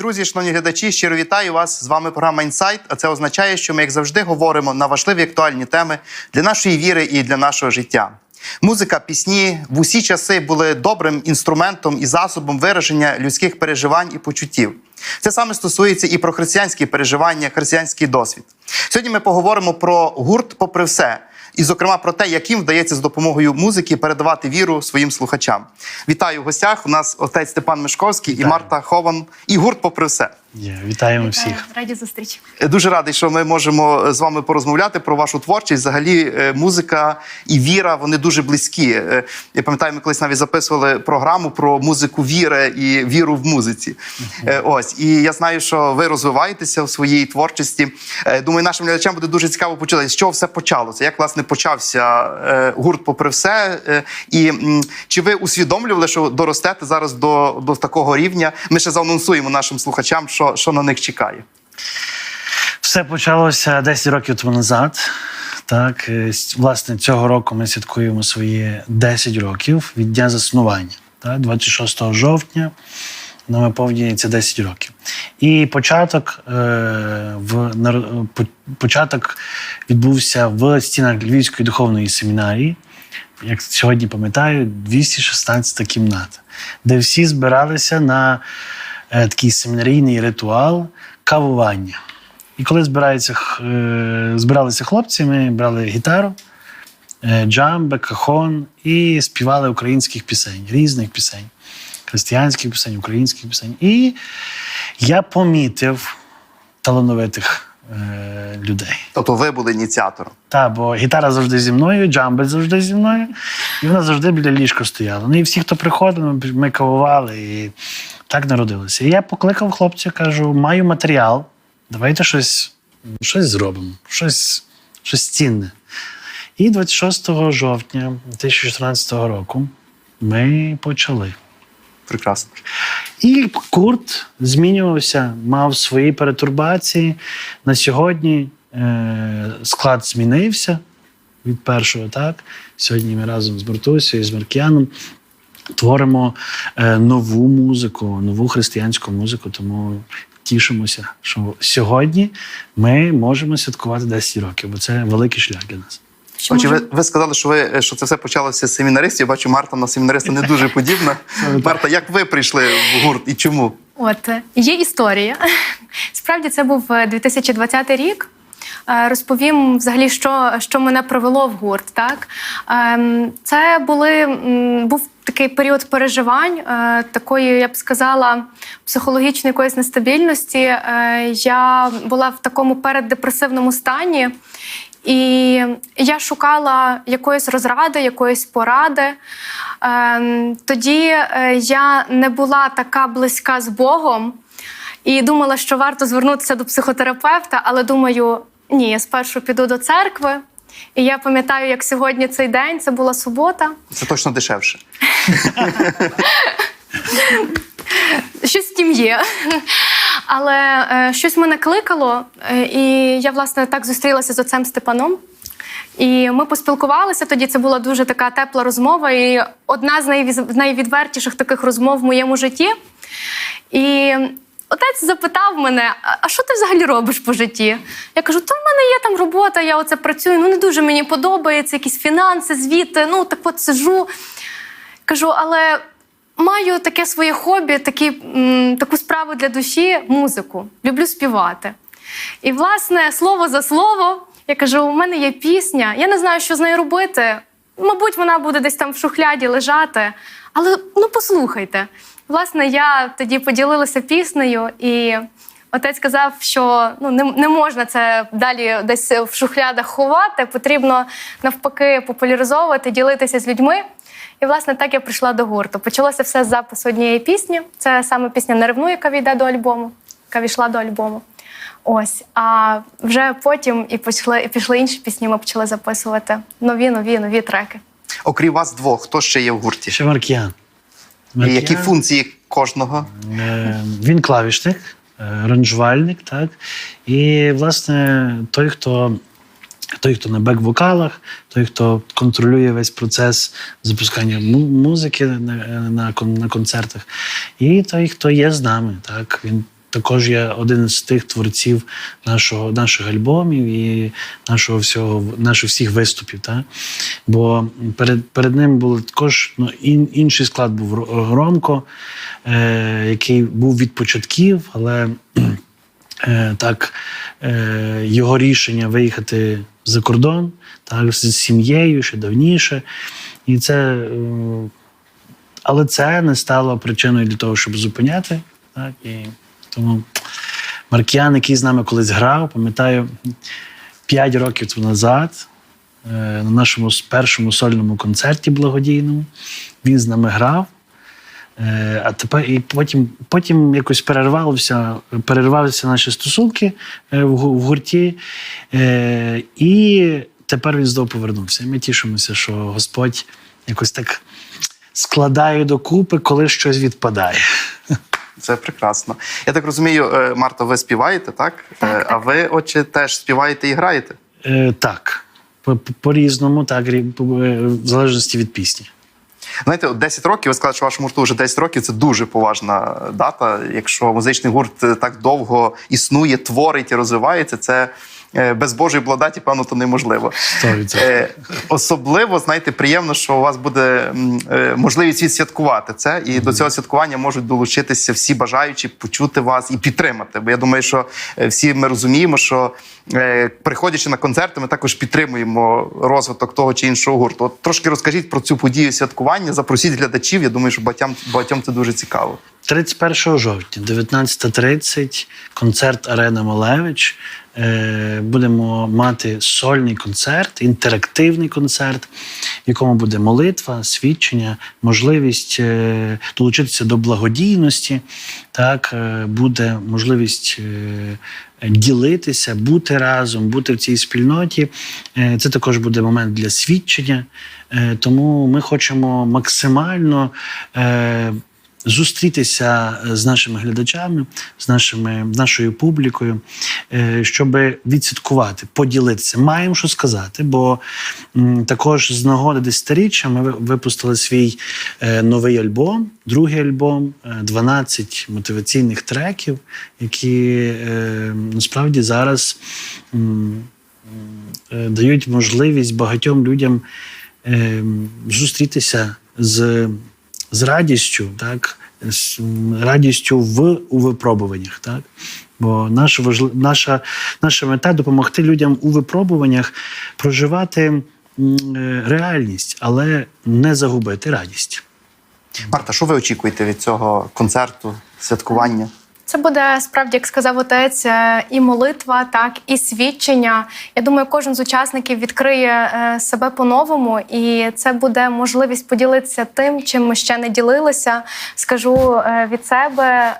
Друзі, шановні глядачі, щиро вітаю вас. З вами програма Інсайт. А це означає, що ми, як завжди, говоримо на важливі актуальні теми для нашої віри і для нашого життя. Музика, пісні в усі часи були добрим інструментом і засобом вираження людських переживань і почуттів. Це саме стосується і про християнські переживання, християнський досвід. Сьогодні ми поговоримо про гурт, попри все, і, зокрема, про те, як їм вдається з допомогою музики передавати віру своїм слухачам. Вітаю в гостях. У нас отець Степан Мешковський і Марта Хован, і гурт, попри все. Вітаємо всіх. Раді зустрічі. Дуже радий, що ми можемо з вами порозмовляти про вашу творчість. Взагалі, е, музика і віра вони дуже близькі. Е, Я пам'ятаю, ми колись навіть записували програму про музику віри і віру в музиці. Е, Ось і я знаю, що ви розвиваєтеся в своїй творчості. Е, Думаю, нашим глядачам буде дуже цікаво почути, з чого все почалося. Як власне почався е, гурт, попри все, Е, і чи ви усвідомлювали, що доростете зараз до, до такого рівня? Ми ще заанонсуємо нашим слухачам, що, що на них чекає. Все почалося 10 років тому назад. Так, е, власне, цього року ми святкуємо свої 10 років від дня заснування. Так, 26 жовтня нам виповнюється 10 років. І початок, е, в, початок відбувся в стінах Львівської духовної семінарії. Як сьогодні пам'ятаю, 216 кімната, де всі збиралися на такий семінарійний ритуал кавування. І коли збираються, е, збиралися хлопці, ми брали гітару, е, джамбе, кахон і співали українських пісень, різних пісень, християнських пісень, українських пісень. І я помітив талановитих е, людей. Тобто ви були ініціатором. Та, бо гітара завжди зі мною, джамбель завжди зі мною, і вона завжди біля ліжка стояла. Ну і всі, хто приходив, ми- ми кавували, і так народилося. І я покликав хлопця, кажу: маю матеріал, давайте щось, щось зробимо, щось, щось цінне. І 26 жовтня 2014 року ми почали. Прекрасно. І курт змінювався, мав свої перетурбації. На сьогодні е, склад змінився від першого, так. Сьогодні ми разом з Бартусею, з Маркіаном творимо е, нову музику, нову християнську музику. Тому тішимося, що сьогодні ми можемо святкувати 10 років, бо це великий шлях для нас. Що Отже, ви, може- ви сказали, що ви що це все почалося з семінаристів. Я бачу, Марта на семінариста не дуже подібна. Марта, як ви прийшли в гурт і чому? От е, є історія. Справді це був е, 2020 рік. Е, Розповім взагалі, що, що мене привело в гурт. Так Ем, це були був такий період переживань, е, такої, я б сказала, психологічної якоїсь нестабільності. Е, Я була в такому переддепресивному стані. І я шукала якоїсь розради, якоїсь поради. Ем, тоді е, я не була така близька з Богом і думала, що варто звернутися до психотерапевта, але думаю, ні, я спершу піду до церкви. І я пам'ятаю, як сьогодні цей день, це була субота. Це точно дешевше. Щось з тим є. Але е, щось мене кликало, е, і я, власне, так зустрілася з отцем Степаном. І ми поспілкувалися тоді. Це була дуже така тепла розмова, і одна з найвідвертіших таких розмов в моєму житті. І отець запитав мене: «А- що ти взагалі робиш по житті? Я кажу: то в мене є там робота, я оце працюю. Ну не дуже мені подобається, якісь фінанси, звіти. Ну так от сижу. Кажу, але маю таке своє хобі, такі, м, таку справу для душі музику. Люблю співати. І, власне, слово за слово, я кажу: у мене є пісня, я не знаю, що з нею робити. Мабуть, вона буде десь там в шухляді лежати. Але ну послухайте. Власне, я тоді поділилася піснею, і отець сказав, що ну не, не можна це далі десь в шухлядах ховати. Потрібно навпаки популяризовувати, ділитися з людьми. І власне так я прийшла до гурту. Почалося все з запису однієї пісні. Це саме пісня «Не ревнуй», яка війде до альбому, яка війшла до альбому. Ось. А вже потім і пішли, і пішли інші пісні. Ми почали записувати нові, нові, нові треки. Окрім вас двох, хто ще є в гурті? Ще Маркіан. І які функції кожного? Е, Він клавішник, ранжувальник, так. І, власне, той, хто той, хто на бек-вокалах, той, хто контролює весь процес запускання музики на, на, на концертах, і той, хто є з нами. Так? Він також є один з тих творців нашого, наших альбомів і нашого всього, наших всіх виступів. Так? Бо перед, перед ним був також ну, ін, інший склад був Громко, е, який був від початків, але е, так, е, його рішення виїхати за кордон, так, з сім'єю ще давніше. І це, е, але це не стало причиною для того, щоб зупиняти. Так, і тому Маркіян, який з нами колись грав, пам'ятаю, 5 років тому назад. е, На нашому першому сольному концерті благодійному він з нами грав. Е, А тепер і потім, потім якось перервалися, перервалися наші стосунки е, в гурті. І тепер він знову повернувся. Ми тішимося, що Господь якось так складає докупи, коли щось відпадає. Це прекрасно. Я так розумію, е, Марта, ви співаєте, так? Так, Е, А ви, отче, теж співаєте і граєте? Е, Так, по- по- по-різному, так, е, в залежності від пісні. Знаєте, от 10 років, ви сказали, що вашому гурту вже 10 років це дуже поважна дата. Якщо музичний гурт е, так довго існує, творить і розвивається, це е, без Божої благодаті, певно, то неможливо. 100%. Е, Особливо, знаєте, приємно, що у вас буде е, можливість відсвяткувати це, і до цього святкування можуть долучитися всі бажаючі почути вас і підтримати. Бо я думаю, що е, всі ми розуміємо, що е, приходячи на концерти, ми також підтримуємо розвиток того чи іншого гурту. От трошки розкажіть про цю подію святкування, запросіть глядачів. Я думаю, що багатьом, багатьом це дуже цікаво. 31 жовтня, 19.30, концерт Арена Малевич. Е, Будемо мати сольний концерт, інтерактивний концерт, в якому буде молитва, свідчення, можливість е, долучитися до благодійності. Так, е, буде можливість ділитися, бути разом, бути в цій спільноті. Це також буде момент для свідчення. Тому ми хочемо максимально. Е, зустрітися з нашими глядачами, з нашими нашою публікою, е, щоб відсвяткувати, поділитися. Маємо що сказати, бо також з нагоди десятиріччя ми випустили свій е, новий альбом, другий альбом, е, 12 мотиваційних треків, які е, насправді зараз. е, дають можливість багатьом людям е, зустрітися з, з радістю, так, з радістю в у випробуваннях. Так? Бо наша, важли- наша, наша мета допомогти людям у випробуваннях проживати е, реальність, але не загубити радість. Марта, що ви очікуєте від цього концерту, святкування? Це буде справді, як сказав отець, е, і молитва, так і свідчення. Я думаю, кожен з учасників відкриє е, себе по-новому, і це буде можливість поділитися тим, чим ми ще не ділилися. Скажу е, від себе.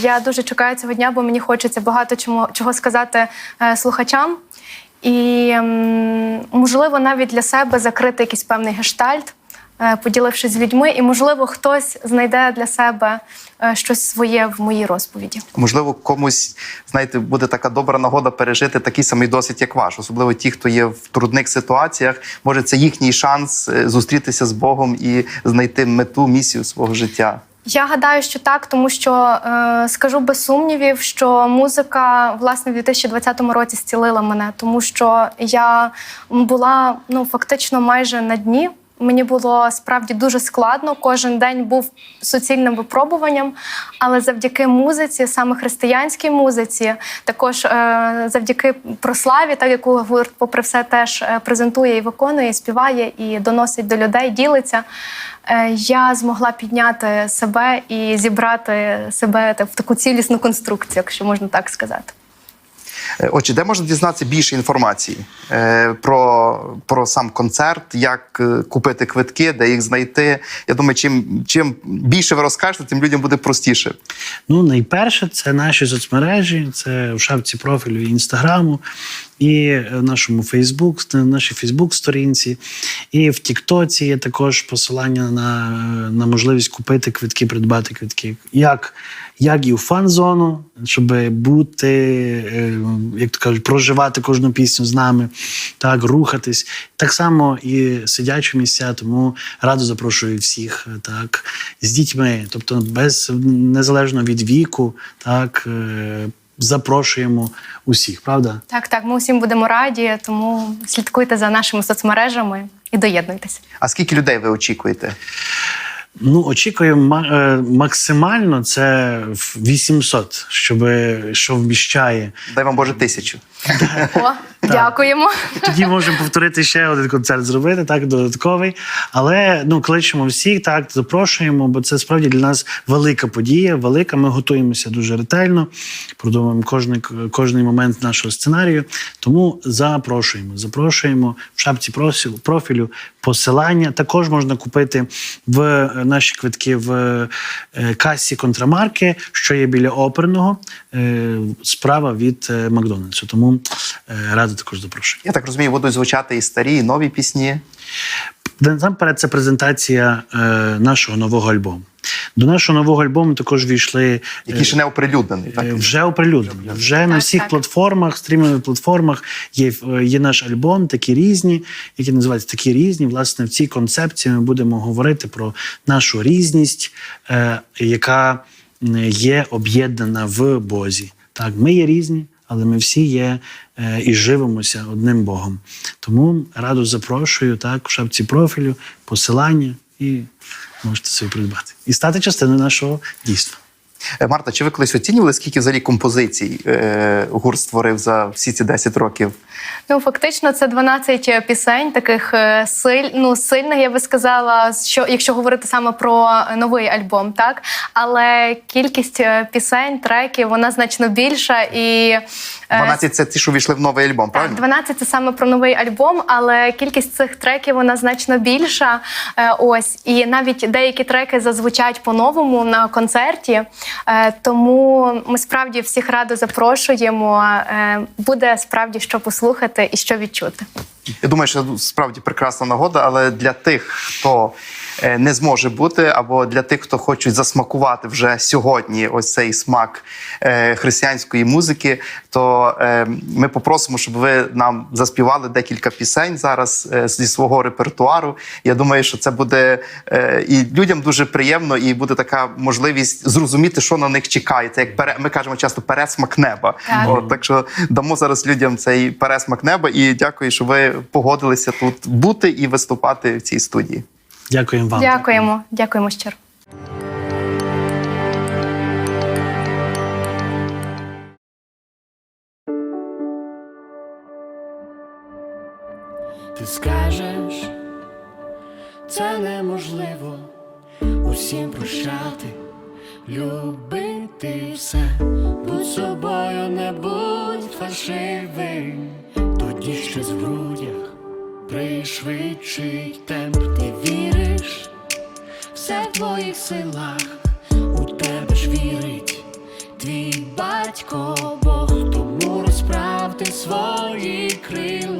Я дуже чекаю цього дня, бо мені хочеться багато чому чого сказати слухачам. І можливо навіть для себе закрити якийсь певний гештальт. Е, Поділившись з людьми, і можливо, хтось знайде для себе е, щось своє в моїй розповіді. Можливо, комусь знаєте, буде така добра нагода пережити такий самий досвід, як ваш. Особливо ті, хто є в трудних ситуаціях. Може, це їхній шанс е, зустрітися з Богом і знайти мету, місію свого життя. Я гадаю, що так, тому що е, скажу без сумнівів, що музика власне в 2020 році зцілила мене, тому що я була ну фактично майже на дні. Мені було справді дуже складно. Кожен день був суцільним випробуванням, але завдяки музиці, саме християнській музиці, також е, завдяки прославі, так яку гурт, попри все, теж е, презентує і виконує, і співає, і доносить до людей, ділиться. Е, я змогла підняти себе і зібрати себе так, в таку цілісну конструкцію, якщо можна так сказати. Е, Отже, де можна дізнатися більше інформації е, про, про сам концерт, як е, купити квитки, де їх знайти. Я думаю, чим, чим більше ви розкажете, тим людям буде простіше. Ну, найперше, це наші соцмережі, це в шапці профілю і інстаграму, і нашому Фейсбук, на нашій Фейсбук-сторінці, і в Тіктоці є також посилання на, на можливість купити квитки, придбати квитки. Як, як і в фан-зону, щоб бути, е, як то кажуть, проживати кожну пісню з нами, так, рухатись. Так само і сидячі місця, тому радо запрошую всіх е, так, з дітьми, тобто без незалежно від віку, так. е, Запрошуємо усіх, правда? Так, так, ми усім будемо раді, тому слідкуйте за нашими соцмережами і доєднуйтесь. А скільки людей ви очікуєте? Ну, очікуємо е, максимально це в 800, щоб що вміщає. Дай вам Боже тисячу. Дякуємо. Тоді можемо повторити ще один концерт зробити, так, додатковий. Але ну, кличемо всіх, так, запрошуємо, бо це справді для нас велика подія, велика. Ми готуємося дуже ретельно, продумуємо кожний, кожний момент нашого сценарію. Тому запрошуємо. Запрошуємо в шапці профілю посилання. Також можна купити в е, наші квитки в е, касі контрамарки, що є біля оперного, е, справа від Макдональдсу. Тому е, радо також запрошую. Я так розумію, будуть звучати і старі, і нові пісні. Насамперед, це презентація е, нашого нового альбому. До нашого нового альбому також війшли Який ще не оприлюднений. Так? Е, Вже оприлюднені. Вже на всіх так. платформах, стрімінгових платформах є, е, є наш альбом, такі різні, які називаються такі різні. Власне, в цій концепції ми будемо говорити про нашу різність, е, яка є об'єднана в Бозі. Так, ми є різні, але ми всі є е, і живемося одним Богом. Тому радо запрошую так, в шапці профілю, посилання і можете собі придбати. І стати частиною нашого дійства. Е, Марта, чи ви колись оцінювали, скільки взагалі композицій е, гурт створив за всі ці 10 років? Ну, фактично, це 12 пісень, таких е, силь, ну, сильних, я би сказала, що якщо говорити саме про новий альбом, так але кількість е, пісень, треків, вона значно більша і е, 12 це ті, що війшли в новий альбом, Так, правильно? 12 це саме про новий альбом, але кількість цих треків вона значно більша. Е, ось і навіть деякі треки зазвучать по-новому на концерті. Е, тому ми справді всіх радо запрошуємо. Е, буде справді що послухати і що відчути. Я думаю, що справді прекрасна нагода, але для тих, хто е, не зможе бути, або для тих, хто хочуть засмакувати вже сьогодні ось цей смак е, християнської музики, то е, ми попросимо, щоб ви нам заспівали декілька пісень зараз зі свого репертуару. Я думаю, що це буде і людям дуже приємно, і буде така можливість зрозуміти, що на них чекає. Це як пере, ми кажемо часто пересмак неба. Так. От, так що дамо зараз людям цей пересмак неба і дякую, що ви погодилися тут бути і виступати в цій студії. Дякуємо вам. Дякуємо, дякуємо щиро. Ти скажеш, це неможливо усім прощати, любити все, будь собою, не будь фальшивим, тоді щось в грудях пришвидшить темп, ти віриш, все в твоїх силах, у тебе ж вірить твій батько Бог, тому розправ ти свої крила,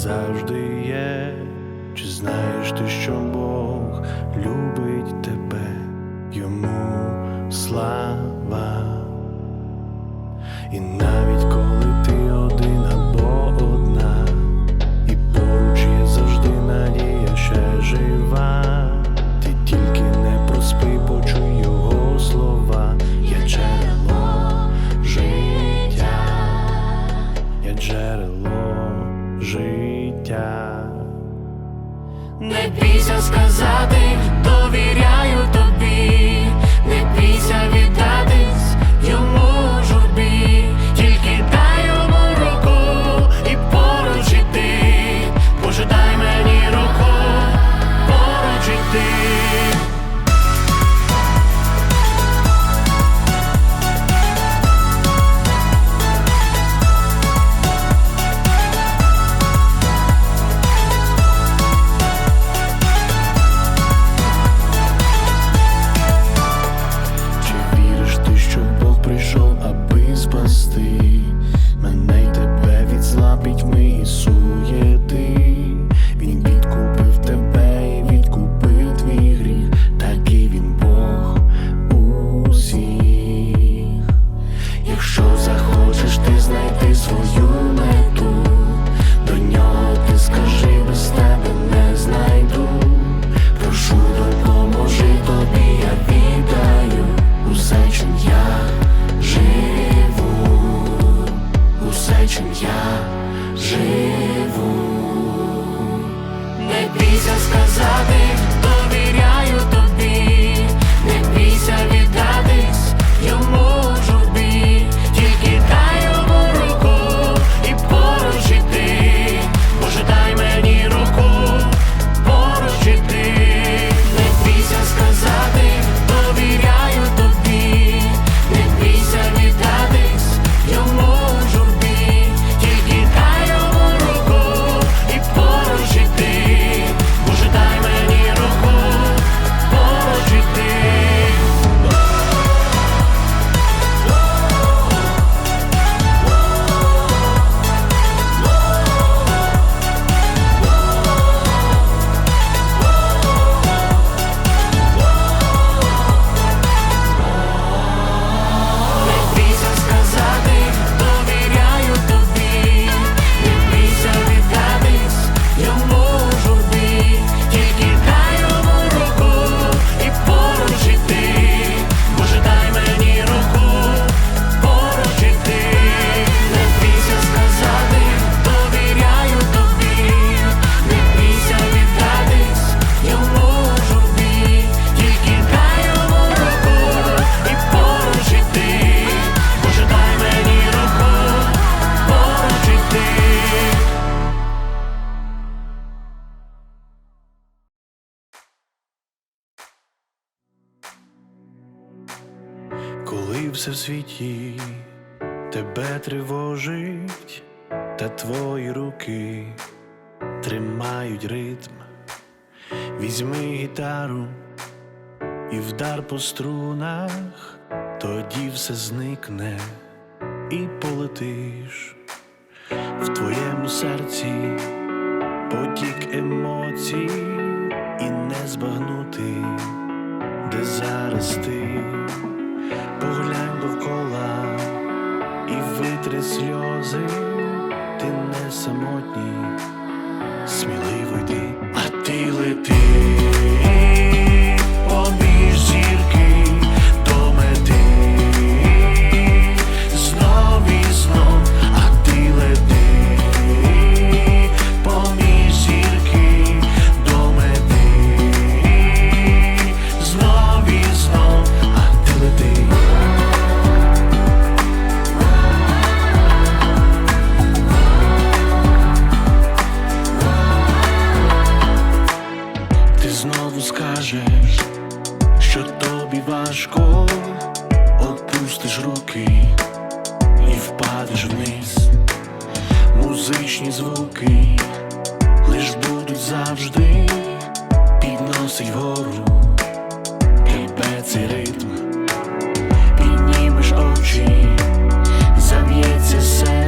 завжди є, чи знаєш ти, що Бог любить тебе, йому слава і навіть. все в світі. Тебе тривожить, та твої руки тримають ритм, візьми гітару і вдар по струнах, тоді все зникне і полетиш. В твоєму серці потік емоцій і не збагнути, де зараз ти. витри сльози, ти не самотній, сміливий, йди, а ти лети. скажеш, що тобі важко, опустиш руки і впадеш вниз, музичні звуки лиш будуть завжди, підносить вгору тебе цей ритм, піднімеш очі, заб'ється все.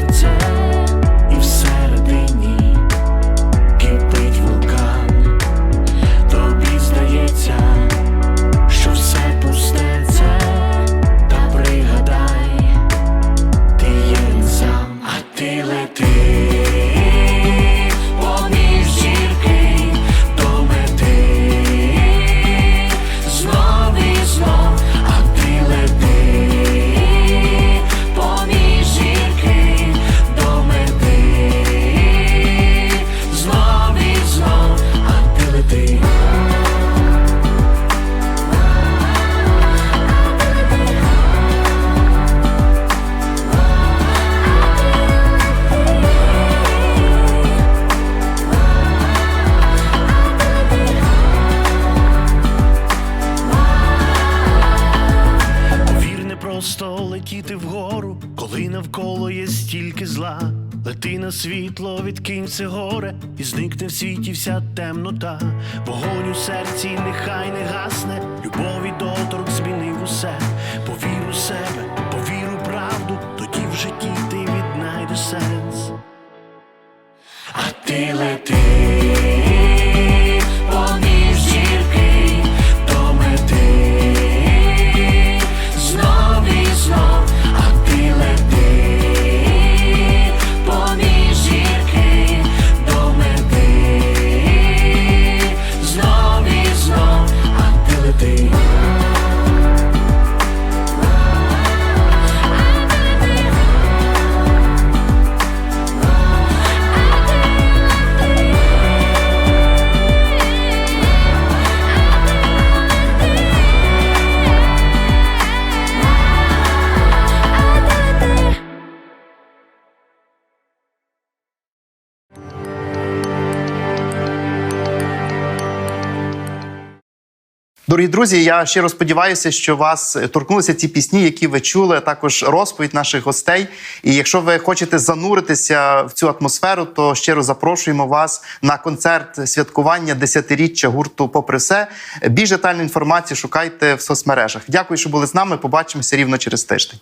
Дорогі друзі, я щиро сподіваюся, що вас торкнулися ці пісні, які ви чули, а також розповідь наших гостей. І якщо ви хочете зануритися в цю атмосферу, то щиро запрошуємо вас на концерт святкування десятиріччя гурту. Попри все, більш детальну інформацію шукайте в соцмережах. Дякую, що були з нами. Побачимося рівно через тиждень.